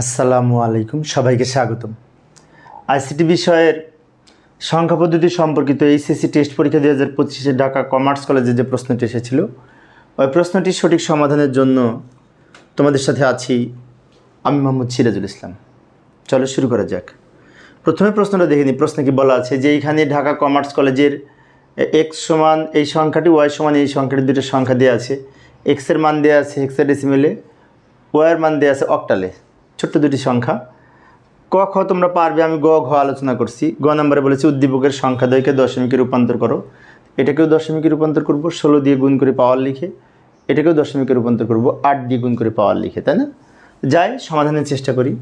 আসসালামু আলাইকুম, সবাইকে স্বাগতম। আইসিটি বিষয়ের সংখ্যা পদ্ধতি সম্পর্কিত এইচএসসি টেস্ট পরীক্ষা দুই হাজার পঁচিশে ঢাকা কমার্স কলেজে যে প্রশ্নটি এসেছিল, ওই প্রশ্নটির সঠিক সমাধানের জন্য তোমাদের সাথে আছি আমি মোহাম্মদ সিরাজুল ইসলাম। চলো শুরু করা যাক। প্রথমে প্রশ্নটা দেখে নিই, প্রশ্নে কি বলা আছে যে এইখানে ঢাকা কমার্স কলেজের এক্স সমান এই সংখ্যাটি, ওয়াই সমান এই সংখ্যাটি দুটো সংখ্যা দেওয়া আছে। এক্সের মান দেওয়া আছে হেক্সাডেসিমেলে ওয়ার মান দেওয়া আছে অক্টালে ছোট্ট দুটি সংখ্যা। ক, খ তোমরা পারবে, আমি গ, ঘ আলোচনা করছি। গ নম্বরে বলেছি, উদ্দীপকের সংখ্যা দয়কে দশমিকে রূপান্তর করো। এটাকেও দশমিকে রূপান্তর করব, ষোলো দিয়ে গুণ করে পাওয়ার লিখে। এটাকেও দশমিকে রূপান্তর করব, আট দিয়ে গুণ করে পাওয়ার লিখে, তাই না? যাই, সমাধানের চেষ্টা করি।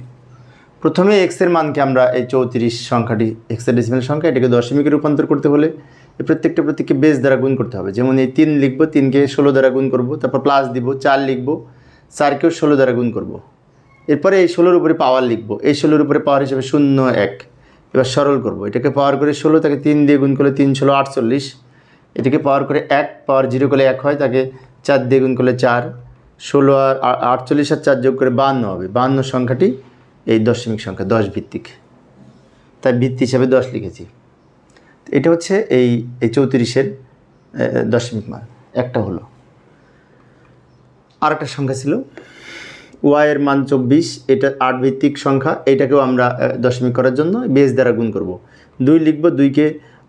প্রথমে এক্সের মানকে আমরা এই চৌত্রিশ সংখ্যাটি এক্সের ডেসিমেল সংখ্যা, এটাকে দশমিকে রূপান্তর করতে হলে এই প্রত্যেকটা প্রত্যেককে বেস দ্বারা গুণ করতে হবে। যেমন এই তিন লিখব, তিনকে ষোলো দ্বারা গুণ করব, তারপর প্লাস দিব, চার লিখব, চারকেও ষোলো দ্বারা গুণ করব। এরপরে এই ষোলোর উপরে পাওয়ার লিখব। এই ষোলোর উপরে পাওয়ার হিসেবে শূন্য এক। এবার সরল করব। এটাকে পাওয়ার করে ষোলো তাকে তিন দিয়ে গুণ করলে তিন, ষোলো, আটচল্লিশ। এটাকে পাওয়ার করে এক পাওয়ার জিরো করলে এক হয়, তাকে চার দিয়ে গুণ করলে চার। ষোলো আর আটচল্লিশ আর চার যোগ করে বাহান্ন হবে। বাহান্ন সংখ্যাটি এই দশমিক সংখ্যা, দশ ভিত্তিক। তাই ভিত্তি হিসাবে দশ লিখেছি। এটা হচ্ছে এই এই চৌত্রিশের দশমিক মান একটা হলো। আর একটা সংখ্যা ছিল ওয়াইয়ের মান চব্বিশ, এটা আট ভিত্তিক সংখ্যা, এটাকেও আমরা দশমিক করার জন্য বেস দ্বারা গুণ করব। দুই লিখব দুইকে,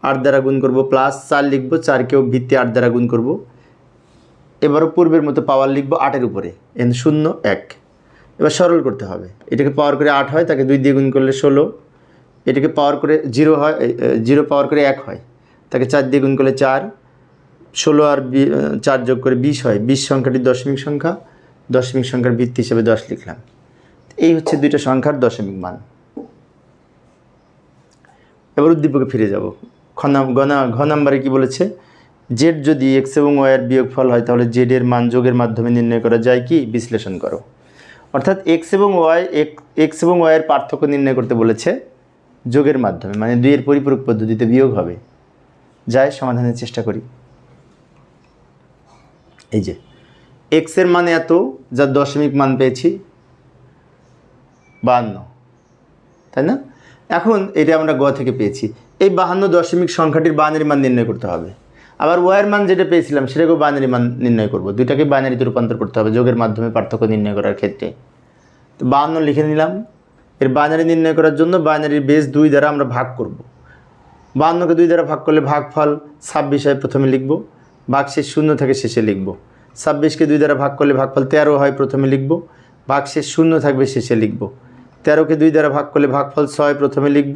আট দ্বারা গুণ করব প্লাস চার লিখব চারকেও ভিত্তি আট দ্বারা গুণ করব। এবারও পূর্বের মতো পাওয়ার লিখব আটের উপরে, এন শূন্য, এক। এবার সরল করতে হবে। এটাকে পাওয়ার করে আট হয়, তাকে দুই দিয়ে গুণ করলে ষোলো। এটাকে পাওয়ার করে জিরো হয় জিরো পাওয়ার করে এক হয়, তাকে চার দিয়ে গুণ করলে চার। ষোলো আর চার যোগ করে বিশ হয়, বিশ সংখ্যাটি দশমিক সংখ্যা। দশমিক সংখ্যার ভিত্তি হিসেবে দশ লিখলাম। এই হচ্ছে দুইটা সংখ্যার দশমিক মান। এবার উদ্দীপকে ফিরে যাব। খ নাম- গ ঘ নাম্বারে কি বলেছে? জেড যদি এক্স এবং ওয়াইয়ের বিয়োগফল হয়, তাহলে জেড এর মান যোগের মাধ্যমে নির্ণয় করা যায় কি? বিশ্লেষণ করো। অর্থাৎ এক্স এবং ওয়াই এক্স এবং ওয়াইয়ের পার্থক্য নির্ণয় করতে বলেছে যোগের মাধ্যমে মানে দুইয়ের পরিপূরক পদ্ধতিতে বিয়োগ হবে। যাই, সমাধানের চেষ্টা করি। এই যে। এক্সের মান এত, যার দশমিক মান পেয়েছি বাহান্ন। তাই না? এখন এটা আমরা গ থেকে পেয়েছি। এই বাহান্ন দশমিক সংখ্যাটির বাইনারি মান নির্ণয় করতে হবে। আবার ওয়ার মান যেটা পেয়েছিলাম, সেটাকেও বাইনারি মান নির্ণয় করব। দুইটাকে বাইনারিতে রূপান্তর করতে হবে যোগের মাধ্যমে পার্থক্য নির্ণয় করার ক্ষেত্রে। তো বাহান্ন লিখে নিলাম। এর বাইনারি নির্ণয় করার জন্য বাইনারির বেস দুই দ্বারা আমরা ভাগ করব। বাহান্নকে দুই দ্বারা ভাগ করলে ভাগফল ছাব্বিশ হয় প্রথমে লিখব। ভাগশেষ শূন্য থেকে শেষে লিখব। ছাব্বিশকে দুই দ্বারা ভাগ করলে ভাগফল তেরো হয়, প্রথমে লিখব। ভাগশেষ শূন্য থাকবে, শেষে লিখব। তেরোকে দুই দ্বারা ভাগ করলে ভাগফল ছয়, প্রথমে লিখব।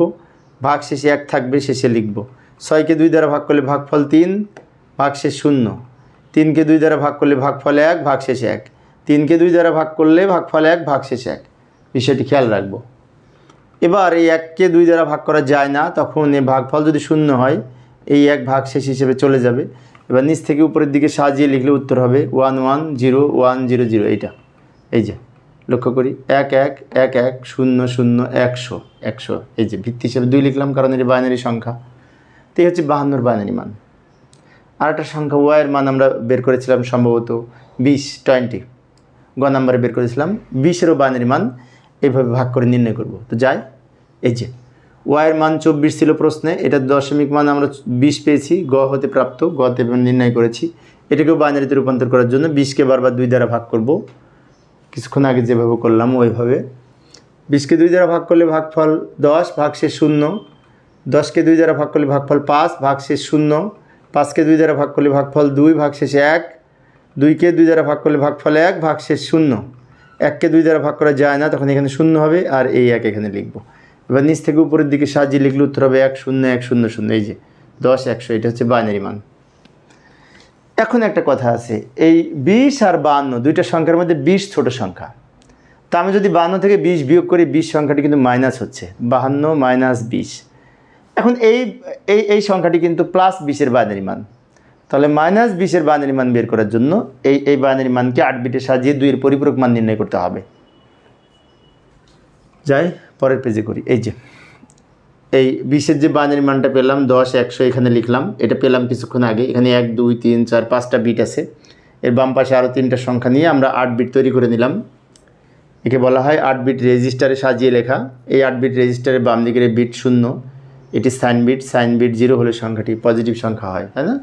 ভাগশেষে এক থাকবে, শেষে লিখব। ছয়কে দুই দ্বারা ভাগ করলে ভাগফল তিন, ভাগশেষ শূন্য। তিনকে দুই দ্বারা ভাগ করলে ভাগফল এক, ভাগশেষ এক। তিনকে দুই দ্বারা ভাগ করলে ভাগফল এক, ভাগশেষ এক। বিষয়টি খেয়াল রাখব। এবার এই এককে দুই দ্বারা ভাগ করা যায় না, তখন এই ভাগফল যদি শূন্য হয়, এই এক ভাগ শেষ হিসেবে চলে যাবে। এবার নিচ থেকে উপরের দিকে সাজিয়ে লিখলে উত্তর হবে one one zero one zero zero এইটা। এই যে, লক্ষ্য করি, এক এক এক এক, শূন্য শূন্য, একশো একশো, এই যে, ভিত্তি হিসেবে দুই লিখলাম কারণ এটি বাইনারি সংখ্যা। তো এই হচ্ছে বাহান্নর বাইনারি মান। আর একটা সংখ্যা ওয়াইয়ের মান আমরা বের করেছিলাম সম্ভবত বিশ টোয়েন্টি গ নাম্বারে বের করেছিলাম বিশেরও বাইনারি মান এইভাবে ভাগ করে নির্ণয় করব। তো যাই, এই যে ওয়াইয়ের মান চব্বিশ ছিল প্রশ্নে, এটা দশমিক মান আমরা বিশ পেয়েছি, গ হতে প্রাপ্ত গতে নির্ণয় করেছি। এটাকেও বাইনারিতে রূপান্তর করার জন্য বিশকে বারবার দুই দ্বারা ভাগ করব। কিছুক্ষণ আগে যেভাবে করলাম, ওইভাবে। বিশকে দুই দ্বারা ভাগ করলে ভাগফল দশ ভাগ শেষ শূন্য। দশকে দুই দ্বারা ভাগ করলে ভাগফল পাঁচ ভাগ শেষ শূন্য। পাঁচকে দুই দ্বারা ভাগ করলে ভাগফল দুই ভাগ শেষে এক। দুইকে দুই দ্বারা ভাগ করলে ভাগফল এক ভাগ শেষ শূন্য। এককে দুই দ্বারা ভাগ করা যায় না, তখন এখানে শূন্য হবে, আর এই এক এখানে লিখব। এবার নিচ থেকে উপরের দিকে সাজিয়ে লিখলে উত্তর হবে এক শূন্য এক শূন্য শূন্য, এই যে দশ, একশো, এটা হচ্ছে বাইনারি মান। এখন একটা কথা আছে, এই বিশ আর বান্ন, দুইটা সংখ্যার মধ্যে বিশ ছোট সংখ্যা। তা আমি যদি বান্ন থেকে বিশ বিয়োগ করি, বিশ সংখ্যাটি কিন্তু মাইনাস হচ্ছে, বাহান্ন মাইনাস বিশ। এখন এই এই এই সংখ্যাটি কিন্তু প্লাস বিশের বাইনারি মান। তাহলে মাইনাস বিশের বাইনারি মান বের করার জন্য এই এই বাইনারি মানকে আট বিটে সাজিয়ে দুইয়ের পরিপূরক মান নির্ণয় করতে হবে। যাই, পরের পেজে করি। এই যে, এই বিশের যে বাইনারি মানটা পেলাম, দশ, একশো, এখানে লিখলাম। এটা পেলাম কিছুক্ষণ আগে। এখানে এক, দুই, তিন, চার, পাঁচটা বিট আছে। এর বাম পাশে আরও তিনটা সংখ্যা নিয়ে আমরা আট বিট তৈরি করে নিলাম। একে বলা হয় আট বিট রেজিস্টারে সাজিয়ে লেখা। এই আট বিট রেজিস্টারে বাম দিকের বিট শূন্য। এটি sign bit sign bit zero হলে সংখ্যাটি পজিটিভ সংখ্যা হয়, তাই না?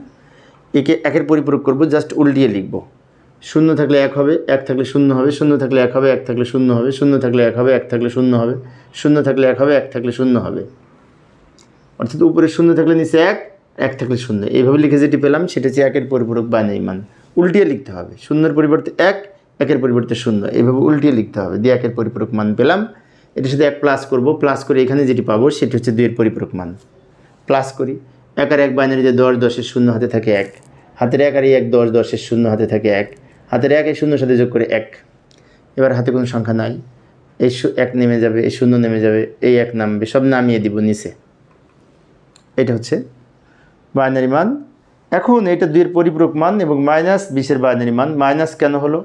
একে একের পরিপূরক করব জাস্ট উল্টিয়ে লিখব। শূন্য থাকলে এক হবে, এক থাকলে শূন্য হবে, শূন্য থাকলে এক হবে, এক থাকলে শূন্য হবে, শূন্য থাকলে এক হবে, এক থাকলে শূন্য হবে, শূন্য থাকলে এক হবে, এক থাকলে শূন্য হবে। অর্থাৎ উপরে শূন্য থাকলে নিচে এক এক থাকলে শূন্য। এইভাবে লিখে যেটি পেলাম, সেটা হচ্ছে একের পরিপূরক বাইনারি মান উল্টিয়ে লিখতে হবে। শূন্যের পরিবর্তে এক, একের পরিবর্তে শূন্য। এইভাবে উল্টিয়ে লিখতে হবে। দিয়ে একের পরিপূরক মান পেলাম। এটার সাথে এক প্লাস করব। প্লাস করে এখানে যেটি পাবো, সেটি হচ্ছে দুইয়ের পরিপূরক মান। প্লাস করি। এক আর এক বাইনারিতে দশ, দশের শূন্য হাতে থাকে এক। হাতের এক আর এক, দশ, দশের শূন্য হাতে থাকে এক। হাতের এক, এই শূন্য সাথে যোগ করে এক। এবার হাতে কোনো সংখ্যা নাই। এই এক নেমে যাবে, এই শূন্য নেমে যাবে, এই এক নামবে, সব নামিয়ে দিব নিচে। এটা হচ্ছে বাইনারি মান। এখন এটা দুইয়ের পরিপূরক মান এবং মাইনাস বিশের বাইনারি মান। মাইনাস কেন হলো?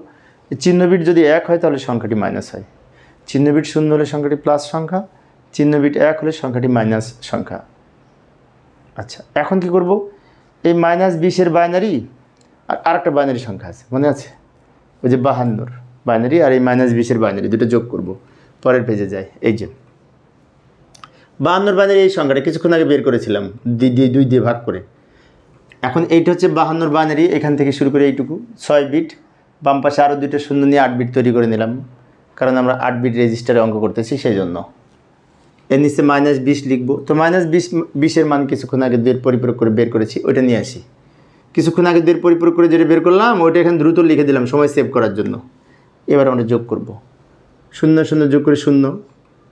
চিহ্নবিট যদি এক হয়, তাহলে সংখ্যাটি মাইনাস হয়। চিহ্ন বিট শূন্য হলে সংখ্যাটি প্লাস সংখ্যা, চিহ্নবিট এক হলে সংখ্যাটি মাইনাস সংখ্যা। আচ্ছা এখন কি করব? এই মাইনাস বিশের বাইনারি আর আরেকটা বাইনারি সংখ্যা আছে, মনে আছে? ওই যে বাহান্নর বাইনারি আর এই মাইনাস বিশের বাইনারি দুটো যোগ করব। পরের পেজে যায় এই যে। বাহান্নর বাইনারি এই সংখ্যাটা কিছুক্ষণ আগে বের করেছিলাম, দুই দিয়ে দুই দিয়ে ভাগ করে। এখন এইটা হচ্ছে বাহান্নর বাইনারি এখান থেকে শুরু করে এইটুকু। ছয় বিট বাম পাশে আরও দুটো শূন্য নিয়ে আট বিট তৈরি করে নিলাম, কারণ আমরা আট বিট রেজিস্টারে অঙ্ক করতেছি সেই জন্য এর নিচে মাইনাস বিশ লিখব। তো মাইনাস বিশ, বিশের মান কিছুক্ষণ আগে দুয়ের পরিপূরক করে বের করেছি, ওইটা নিয়ে আসি। কিছুক্ষণ আগে দুয়ের পরিপূরক করে যেটা বের করলাম, ওইটা এখানে দ্রুত লিখে দিলাম, সময় সেভ করার জন্য। এবার আমরা যোগ করব। শূন্য শূন্য, যোগ করে শূন্য,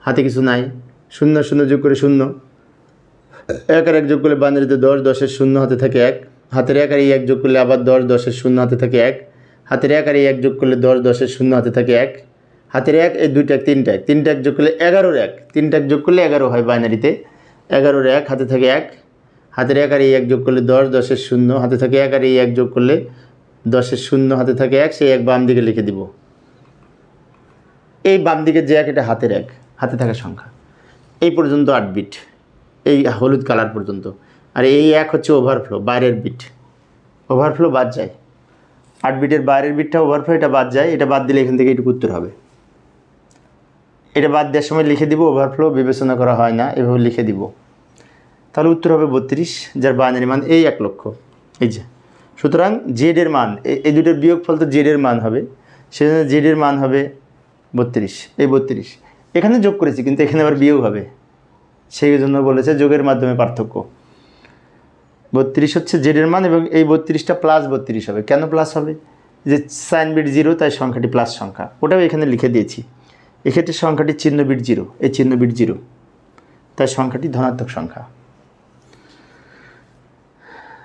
হাতে কিছু নাই। শূন্য শূন্য, যোগ করে শূন্য। এক আর এক যোগ করলে বানারিতে দশ, দশের শূন্য হাতে থাকে এক। হাতের এক আর এই এক যোগ করলে আবার দশ, দশের শূন্য হাতে থাকে এক। হাতের এক আর এই এক যোগ করলে দশ, দশের শূন্য হাতে থাকে এক। হাতের এক, এই দুইটা তিনটা এক। তিনটা এক যোগ করলে এগারোর এক। তিনটা এক যোগ করলে এগারো হয় বাইনারিতে এগারোর এক হাতে থাকে এক। হাতের এক আর এই এক যোগ করলে দশ, দশের শূন্য, হাতে থাকে এক আর এই এক যোগ করলে দশের শূন্য, হাতে থাকে এক, সেই এক বাম দিকে লিখে দিব। এই বাম দিকে যে এক, এটা হাতের এক, হাতে থাকা সংখ্যা। এই পর্যন্ত আট বিট এই হলুদ কালার পর্যন্ত। আর এই এক হচ্ছে ওভারফ্লো বাইরের বিট ওভারফ্লো বাদ যায়। আট বিটের বাইরের বিটটা ওভারফ্লো এটা বাদ যায়। এটা বাদ দিলে এখান থেকে এটুকু উত্তর হবে। এটা বাদ দেওয়ার সময় লিখে দিব ওভারফ্লো বিবেচনা করা হয় না, এভাবে লিখে দিব। তাহলে উত্তর হবে বত্রিশ, যার বাইনারি মান এই এক লক্ষ। এই যে, সুতরাং জেডের মান এই দুটোর বিয়োগফল তো জেডের মান হবে, সেজন্য জেডের মান হবে বত্রিশ, এই বত্রিশ। এখানে যোগ করেছি, কিন্তু এখানে আবার বিয়োগ হবে। সেই জন্য বলেছে যোগের মাধ্যমে পার্থক্য। বত্রিশ হচ্ছে জেডের মান এবং এই বত্রিশটা প্লাস বত্রিশ হবে। কেন প্লাস হবে? যে সাইন বিট জিরো তাই সংখ্যাটি প্লাস সংখ্যা। ওটাও এখানে লিখে দিয়েছি। এক্ষেত্রে সংখ্যাটি চিহ্ন বিট জিরো এই চিহ্ন বিট জিরো তাই সংখ্যাটি ধনাত্মক সংখ্যা।